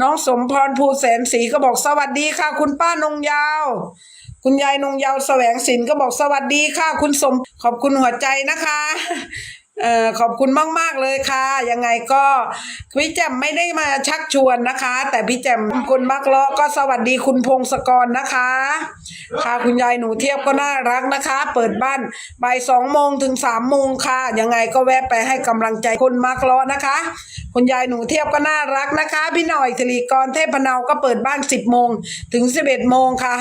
น้องสมพรภูแสนศรีก็บอกสวัสดีค่ะ คุณป้านงยาว คุณยายนงยาวแสวงสินก็บอกสวัสดีค่ะ คุณสมขอบคุณหัวใจนะคะเออขอบคุณมาก ๆ เลยค่ะ ยังไงก็พี่แจ่มไม่ได้มาชักชวนนะคะ แต่พี่แจ่มคุณมักเลาะก็สวัสดีคุณพงศกรนะคะ ค่ะคุณยายหนูเทียบก็น่ารักนะคะ เปิดบ้านบ่ายสองโมงถึงสามโมงค่ะยังไงก็แวะไปให้กำลังใจคุณมักลาะนะคะ คุณยายหนูเทียบก็น่ารักนะคะ พี่หน่อยธรีกรเทพนาวก็เปิดบ้านสิบโมงถึงสิบเอ็ดโมงค่ะ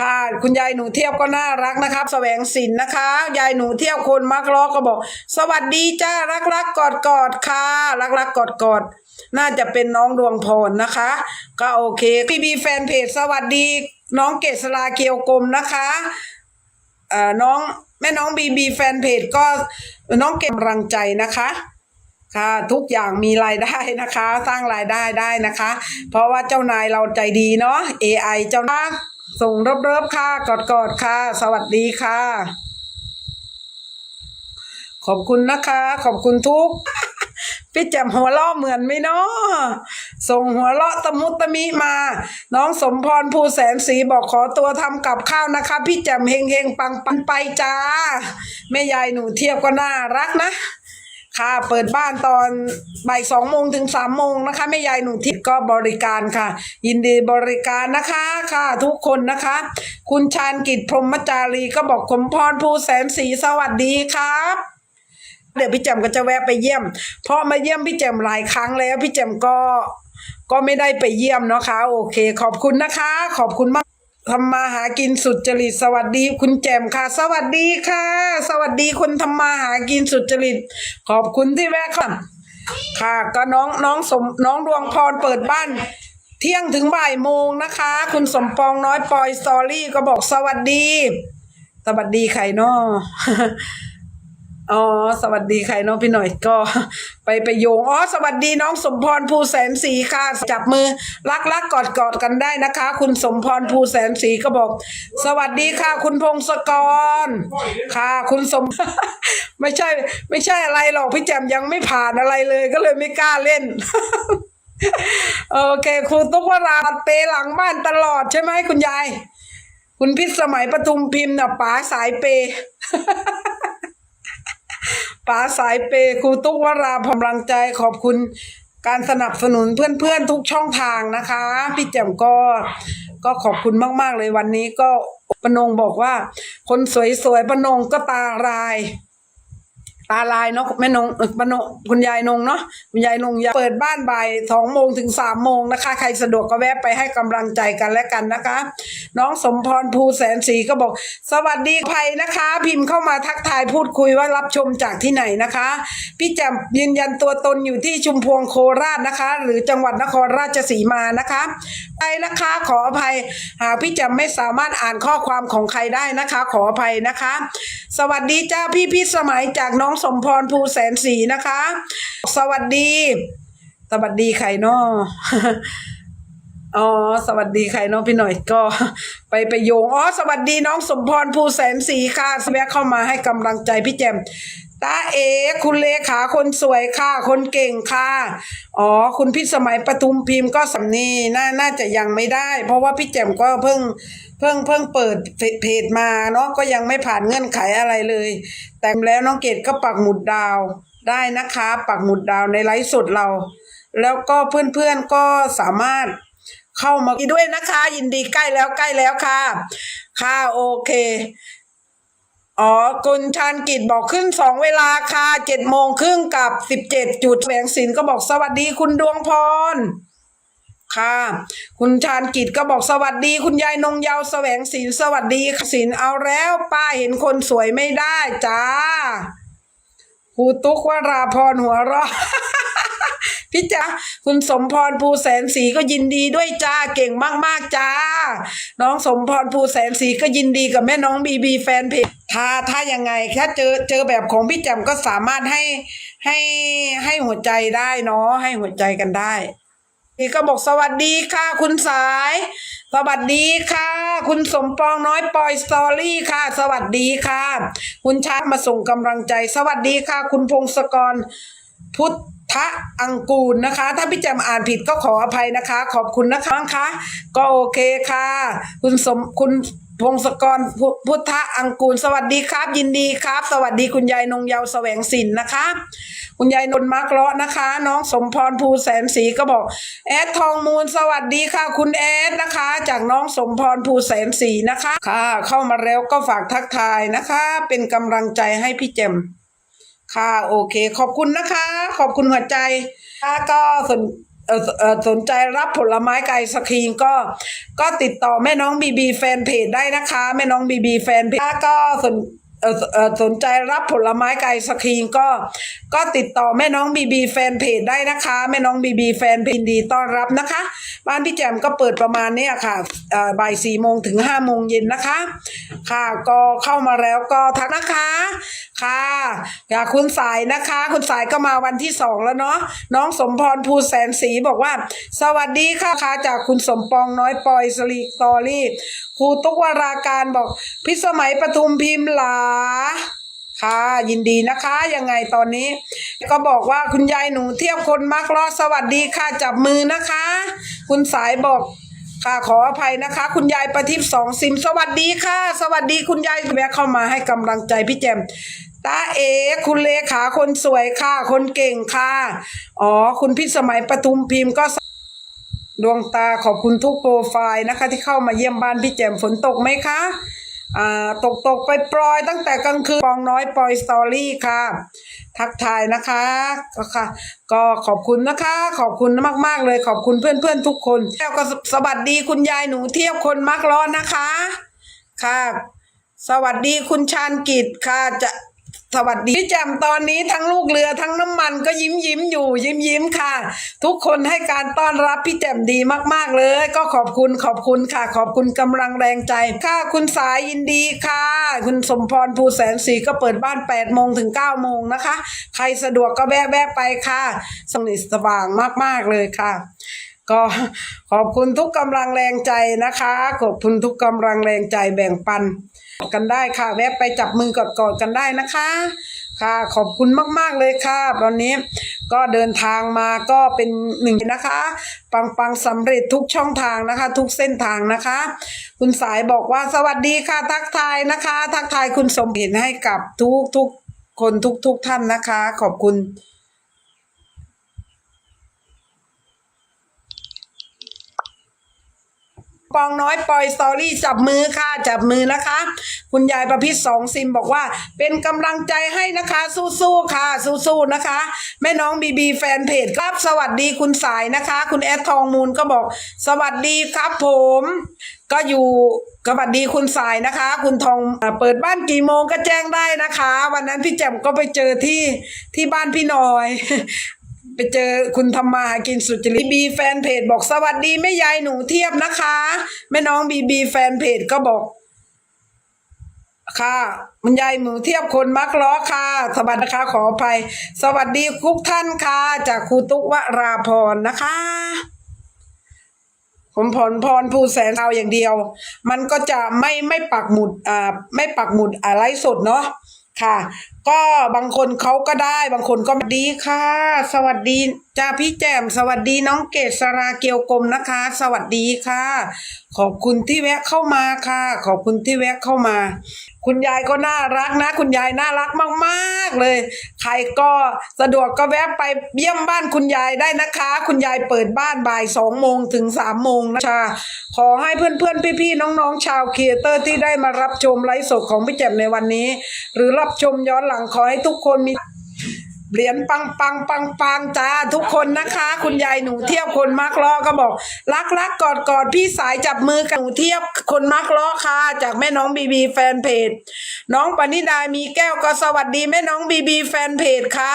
ค่ะ คุณยายหนูเทียบก็น่ารักนะครับ แสวงสินนะคะ ยายหนูเทียบคนมักล้อก็บอก สวัสดีจ้ารักรักกอดกอดค่ะรักรักกอดกอดน่าจะเป็นน้องดวงพรนะคะ ก็โอเคพี่บีแฟนเพจสวัสดีน้องเกษราเกียวกลมนะคะเอ่อน้องแม่น้องบีบีแฟนเพจก็น้องเก็บกำลังใจนะคะค่ะทุกอย่างมีรายได้นะคะ สร้างรายได้ได้นะคะ เพราะว่าเจ้านายเราใจดีเนาะ AI เจ้านายส่งเริบๆค่ะกอดๆค่ะ สวัสดีค่ะ ขอบคุณนะคะ ขอบคุณทุก พี่แจ่มหัวเราะเหมือนไหมเนาะส่งหัวเราะตะมุตะมิมา น้องสมพรภูแสนศรีบอกขอตัวทำกับข้าวนะคะ พี่แจ่มเฮงเฮงปังปังไปจ้าแม่ยายหนูเทียบก็น่ารักนะค่ะเปิดบ้านตอนบ่ายสองโมงถึงสามโมงนะคะแม่ยายหนูทิพย์ก็บริการค่ะ ยินดีบริการนะคะค่ะทุกคนนะคะ คุณชาญกิจพรมจารีก็บอกสมพรภูแสนศรีสวัสดีครับ เดี๋ยวพี่แจมก็จะแวะไปเยี่ยม เพราะมาเยี่ยมพี่แจมหลายครั้งแล้วพี่แจมก็ก็ไม่ได้ไปเยี่ยมเนาะคะ โอเค ขอบคุณนะคะ ขอบคุณมากทำมาหากินสุดจริตสวัสดี คุณแจมค่ะ สวัสดีค่ะ สวัสดีคนทำมาหากินสุดจริต ขอบคุณที่แวะค่ะค่ะ ก็น้องน้องสมน้องดวงพรเปิดบ้านเที่ยงถึงบ่ายโมงนะคะ คุณสมปองน้อยปอยสตอรี่ก็บอกสวัสดี สวัสดีใครนาะ อ๋อสวัสดีใครน้องพี่หน่อยก็ไปไปโยงอ๋อสวัสดีน้องสมพรภูแสนศรีค่ะจับมือรักรักกอดกอดกันได้นะคะ คุณสมพรภูแสนศรีก็บอก สวัสดีค่ะ คุณพงศกร ค่ะ คุณสม ไม่ใช่ ไม่ใช่อะไรหรอกพี่แจมยังไม่ผ่านอะไรเลยก็เลยไม่กล้าเล่นโอเคครูตุ๊กวราเปหลังบ้านตลอดใช่ไหมคุณยาย คุณพิษสมัยปทุมพิมพ์น่ะป๋าสายเป ป๋าสายเปย์ครูตุ๊กวราพำลังใจขอบคุณการสนับสนุนเพื่อนๆทุกช่องทางนะคะ พี่แจ่มก็ก็ขอบคุณมากๆเลยวันนี้ก็ปนงบอกว่า คนสวยๆปนงก็ตาราย ตาลายเนาะแม่นงเอ่อปนงคุณยายนงเนาะคุณยายนงยาเปิดบ้านบ่ายสองโมงถึงสามโมงนะคะ ใครสะดวกก็แวะไปให้กำลังใจกันและกันนะคะ น้องสมพรภูแสนศรีก็บอก สวัสดีภัยนะคะ พิมพ์เข้ามาทักทายพูดคุยว่ารับชมจากที่ไหนนะคะ พี่แจ่มยืนยันตัวตนอยู่ที่ชุมพวงโคราชนะคะ หรือจังหวัดนครราชสีมานะคะไปนะคะขออภัยหากพี่แจ่มไม่สามารถอ่านข้อความของใครได้นะคะ ขออภัยนะคะ สวัสดีจ้าพี่พี่สมัยจากน้องสมพรภูแสนศรีนะคะ สวัสดี สวัสดีใครเนาะอ๋อสวัสดีใครเน้องพี่หน่อยก็ไปไปโยงอ๋อสวัสดีน้องสมพรภูแสนศรีค่ะแวะเข้ามาให้กำลังใจพี่แจมตาเอคุณเลขาคนสวยค่ะ คนเก่งค่ะ อ๋อ คุณพิสมัยปทุมพิมพ์ก็สำนีน่าน่าจะยังไม่ได้ เพราะว่าพี่แจมก็เพิ่งเพิ่งเพิ่งเปิดเพจมาเนาะก็ยังไม่ผ่านเงื่อนไขอะไรเลย แต่แล้วน้องเกดก็ปักหมุดดาวได้นะคะ ปักหมุดดาวในไลฟ์สดเรา แล้วก็เพื่อนๆก็สามารถเข้ามาด้วยนะคะ ยินดีใกล้แล้วใกล้แล้วค่ะ ค่ะโอเคอ๋อคุณชานกิจบอกขึ้นสองเวลาค่ะเจ็ดโมงครึ่งกับสิบเจ็ดจุดแหวงศิลป์ก็บอกสวัสดีคุณดวงพร ค่ะ คุณชาญกิจก็บอกสวัสดี คุณยายนงเยาวแสวงศิลสวัสดีศิลเอาแล้วป้าเห็นคนสวยไม่ได้จ้าครูตุ๊กวราพรหัวเราะพี่จ๋าคุณสมพรภูแสนศรีก็ยินดีด้วยจ้าเก่งมากๆจ้า น้องสมพรภูแสนศรีก็ยินดีกับแม่น้องบีบีแฟนเพจถ้าถ้ายังไงถ้าเจอเจอแบบของพี่แจ่มก็สามารถให้ให้ให้หัวใจได้เนาะให้หัวใจกันได้ พี่ก็บอกสวัสดีค่ะคุณสาย สวัสดีค่ะ คุณสมปองน้อยปอยสตอรี่ค่ะ สวัสดีค่ะ คุณช้ามาส่งกำลังใจ สวัสดีค่ะ คุณพงศกรพุทธะอังกูลนะคะ ถ้าพี่แจมอ่านผิดก็ขออภัยนะคะ ขอบคุณนะคะคะ ก็โอเคค่ะ คุณสมคุณ พงศกรพุทธอังกูล สวัสดีครับ ยินดีครับ สวัสดีคุณยายนงเยาว์แสวงสินนะคะ คุณยายนนท์มักเลาะนะคะ น้องสมพรภูแสนศรีก็บอก แอดทองมูลสวัสดีค่ะ คุณแอดนะคะ จากน้องสมพรภูแสนศรีนะคะ ค่ะ เข้ามาแล้วก็ฝากทักทายนะคะ เป็นกำลังใจให้พี่แจมค่ะโอเค ขอบคุณนะคะ ขอบคุณหัวใจค่ะก็สนเอ่อเอ่อ สนใจรับผลไม้ไก่สกรีนก็ก็ติดต่อแม่น้องบีบีแฟนเพจได้นะคะ แม่น้องบีบีแฟนเพจก็สนเอ่อเอ่อ สนใจรับผลไม้ไก่สกรีนก็ก็ติดต่อแม่น้องบีบีแฟนเพจได้นะคะ แม่น้องบีบีแฟนเพจดีต้อนรับนะคะ บ้านพี่แจมก็เปิดประมาณนี้ค่ะอ่อบ่ายสี่โมงถึงห้าโมงเย็นนะคะ ค่ะก็เข้ามาแล้วก็ทักนะคะค่ะอย่าคุณสายนะคะ คุณสายก็มาวันที่สองแล้วเนาะน้องสมพรภูแสนศรีบอกว่า สวัสดีค่ะค่ะจากคุณสมปองน้อยปอยสลีตอรี่ครูตุกวราการบอก พิสมัยปทุมพิมพ์หลาค่ะ ยินดีนะคะยังไงตอนนี้ ก็บอกว่าคุณยายหนูเทียบคนมักล้อสวัสดีค่ะจับมือนะคะ คุณสายบอกค่ะขออภัยนะคะ คุณยายประทิปสองซิม สวัสดีค่ะ สวัสดีคุณยายแวะเข้ามาให้กำลังใจพี่แจมตาเอ คุณเลขาคนสวยค่ะ คนเก่งค่ะ อ๋อ คุณพิสมัยปทุมพิมพ์ก็ ดวงตาขอบคุณทุกโปรไฟล์นะคะ ที่เข้ามาเยี่ยมบ้านพี่แจมฝนตกไหมคะอ่าตกตกไปปลอยตั้งแต่กลางคืนปองน้อยปอยสตอรี่ค่ะ ทักทายนะคะก็ค่ะ ก็ขอบคุณนะคะ ขอบคุณมาก ๆ เลยขอบคุณเพื่อนๆทุกคนแล้วก็สวัสดีคุณยายหนูเทียบคนมักร้อนนะคะ ค่ะ สวัสดีคุณชาญกิจค่ะจะ สวัสดีพี่แจมตอนนี้ทั้งลูกเรือทั้งน้ำมันก็ยิ้มยิ้มอยู่ยิ้มยิ้มค่ะ ทุกคนให้การต้อนรับพี่แจมดีมาก ๆ เลย ก็ขอบคุณขอบคุณค่ะ ขอบคุณกำลังแรงใจค่ะคุณสายยินดีค่ะ คุณสมพรภูแสนศรีก็เปิดบ้าน8ปดโมงถึง9ก้าโมงนะคะ ใครสะดวกก็แวะแวะไปค่ะสนิทสว่างมาก ๆ เลยค่ะ ก็ขอบคุณทุกกำลังแรงใจนะคะ ขอบคุณทุกกำลังแรงใจแบ่งปันกันได้ค่ะ แวะไปจับมือกอดๆกันได้นะคะ ค่ะขอบคุณมากๆเลยค่ะ ตอนนี้ก็เดินทางมาก็เป็นหนึ่งนะคะ ปังปังสำเร็จทุกช่องทางนะคะ ทุกเส้นทางนะคะ คุณสายบอกว่าสวัสดีค่ะ ทักทายนะคะ ทักทายคุณสมเห็นให้กับทุกทุกคนทุกทุกท่านนะคะ ขอบคุณ ปองน้อยปอยสตอรี่จับมือค่ะจับมือนะคะ คุณยายประพิษสองซิมบอกว่า เป็นกำลังใจให้นะคะสู้ๆค่ะสู้ๆนะคะ แม่น้องบีบีแฟนเพจครับสวัสดีคุณสายนะคะ คุณแอดทองมูลก็บอก สวัสดีครับผม ก็อยู่สวัสดีคุณสายนะคะ คุณทองเปิดบ้านกี่โมงก็แจ้งได้นะคะ วันนั้นพี่แจ่มก็ไปเจอที่ที่บ้านพี่หน่อย ไปเจอคุณทำมาหากินสุจริตบีแฟนเพจบอกสวัสดีแม่ยายหนูเทียบนะคะ แม่น้องบีบีแฟนเพจก็บอก ค่ะมันยายหนูเทียบคนมักล้อค่ะ สวัสดีนะคะขออภัย สวัสดีทุกท่านค่ะ จากครูตุกวราพรนะคะผมพรพรภูแสนเอาอย่างเดียว มันก็จะไม่ไม่ปักหมุดอ่าไม่ปักหมุดอะไรสดเนาะ ค่ะ ก็บางคนเขาก็ได้บางคนก็ดีค่ะ สวัสดีจ้าพี่แจม สวัสดีน้องเกษราเกียวกลมนะคะ สวัสดีค่ะ ขอบคุณที่แวะเข้ามาค่ะ ขอบคุณที่แวะเข้ามา คุณยายก็น่ารักนะ คุณยายน่ารักมากๆเลย ใครก็สะดวกก็แวะไปเยี่ยมบ้านคุณยายได้นะคะ คุณยายเปิดบ้านบ่ายสองโมงถึงสามโมงนะคะขอให้เพื่อนๆพี่ๆน้องๆชาวเคียเตอร์ที่ได้มารับชมไลฟ์สดของพี่แจ่มในวันนี้ หรือรับชมย้อนหลังขอให้ทุกคนมี เหรียญปังปังปังปังจ้าทุกคนนะคะ คุณยายหนูเทียบคนมักล้อก็บอก รักรักกอดกอดพี่สายจับมือกับหนูเทียบคนมักล้อค่ะ จากแม่น้องบีบีแฟนเพจ น้องปณิดามีแก้วก็สวัสดีแม่น้องบีบีแฟนเพจค่ะ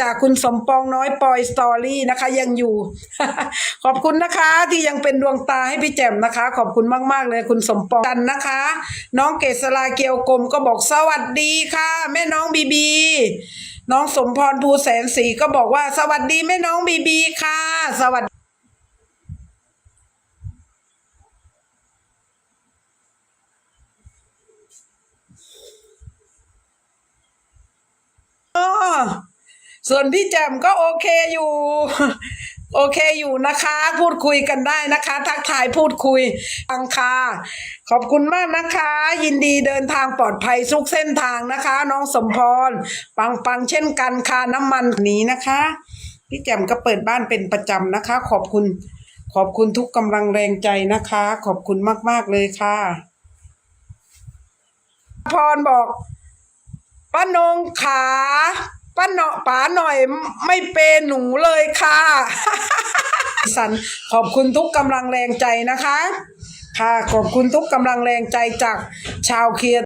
จากคุณสมปองน้อยปอยสตอรี่นะคะ ยังอยู่ ขอบคุณนะคะที่ยังเป็นดวงตาให้พี่แจ่มนะคะ ขอบคุณมากๆเลยคุณสมปองกันนะคะ น้องเกษราเกียวกลมก็บอกสวัสดีค่ะ แม่น้องบีบี น้องสมพรภูแสนศรีก็บอกว่าสวัสดีแม่น้องบีบีค่ะ สวัสดีอ้อ ส่วนพี่แจ่มก็โอเคอยู่ โอเคอยู่นะคะ พูดคุยกันได้นะคะ ทักทายพูดคุยอังคาขอบคุณมากนะคะ ยินดีเดินทางปลอดภัยทุกเส้นทางนะคะ น้องสมพร ปังปังเช่นกันค่ะน้ำมันนี้นะคะ พี่แจ่มก็เปิดบ้านเป็นประจำนะคะ ขอบคุณขอบคุณทุกกำลังแรงใจนะคะ ขอบคุณมาก ๆ เลยค่ะ พรบอกป้านงขา ป้าเนาะป๋าหน่อยไม่เป็นหนูเลยค่ะสันขอบคุณทุกกำลังแรงใจนะคะ ค่ะขอบคุณทุกกำลังแรงใจจากชาวเคีย